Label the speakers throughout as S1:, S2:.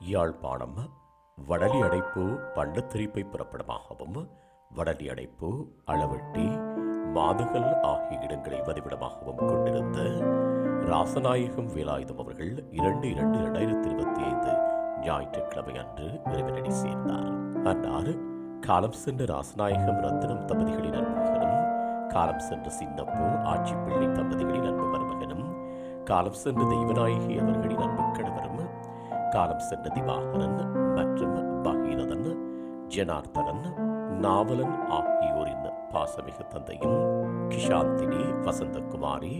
S1: யாழ்ப்பாணம் வடலி அடைப்பு பண்டத்திரிப்பை புறப்படமாகவும் வடலி அடைப்பு அளவெட்டி மாதுகள் ஆகிய இடங்களை வதிவிடமாகவும் கொண்டிருந்த ராசநாயகம் வேலாயுதம் அவர்கள் இரண்டு இரண்டு இரண்டாயிரத்தி இருபத்தி ஐந்து ஞாயிற்றுக்கிழமை அன்று இறைவனடி சேர்ந்தார். அன்னார் காலம் சென்ற ராசநாயகம் ரத்தினம் தம்பதிகளின் அன்புமகனும் காலம் சென்ற சின்னப்பு ஆட்சி தம்பதிகளின் அன்பு மருமகனும் காலம் சென்ற தெய்வநாயகி அவர்களின் காலம் சென்ற திவாகரன் மற்றும் பகீரதன் ஜனார்தனன் நாவலன் ஆகியோரின் பாசமிகு தந்தையும் கிஷாந்தினி வசந்தகுமாரி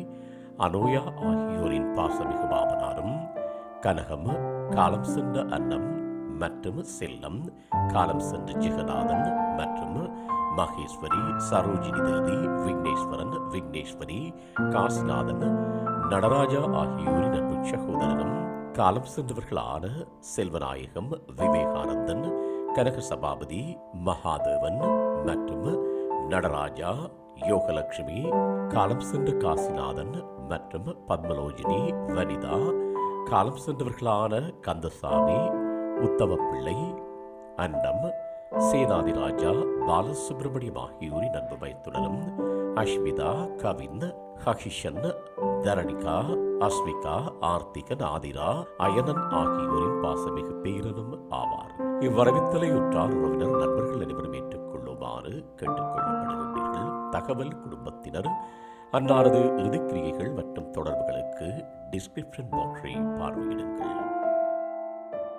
S1: அனோயா ஆகியோரின் பாசமிகு மாமனாரும் கனகம் காலம் சென்ற அன்னம் மற்றும் செல்லம் காலம் சென்ற ஜெகநாதன் மற்றும் மகேஸ்வரி சரோஜினி தேவி விக்னேஸ்வரன் விக்னேஸ்வரி காசிநாதன் நடராஜா ஆகியோரின் அன்பு சகோதரரும் காலம் சென்றவர்களான செல்வநாயகம் விவேகானந்தன் கனக சபாபதி மகாதேவன் மற்றும் நடராஜா யோகலட்சுமி காலம் சென்ற காசிநாதன் மற்றும் பத்மலோஜினி வனிதா காலம் சென்றவர்களான கந்தசாமி உத்தம பிள்ளை அன்னம் சேனாதி ராஜா பாலசுப்ரமணியம் ஆகியோரின் அன்பு பயத்துடனும் அஷ்மிதா கவின் ஹஹிஷன் தரணிகா அஸ்மிகா ஆர்த்திகன் ஆதிரா அயனன் ஆகியோரின் பாசமிகு பேரனும் ஆவார். இவ்வரவித்தலை உற்றார் உறவினர் நண்பர்கள் அனைவரும் ஏற்றுக்கொள்ளுமாறு கேட்டுக்கொள்ளப்படுகின்றீர்கள் தகவல் குடும்பத்தினர் அன்னாரது இறுதிக்கிரியைகள் மற்றும் தொடர்புகளுக்கு டிஸ்கிரிப்ஷன் பாக்ஸை பார்வையிடுங்கள்.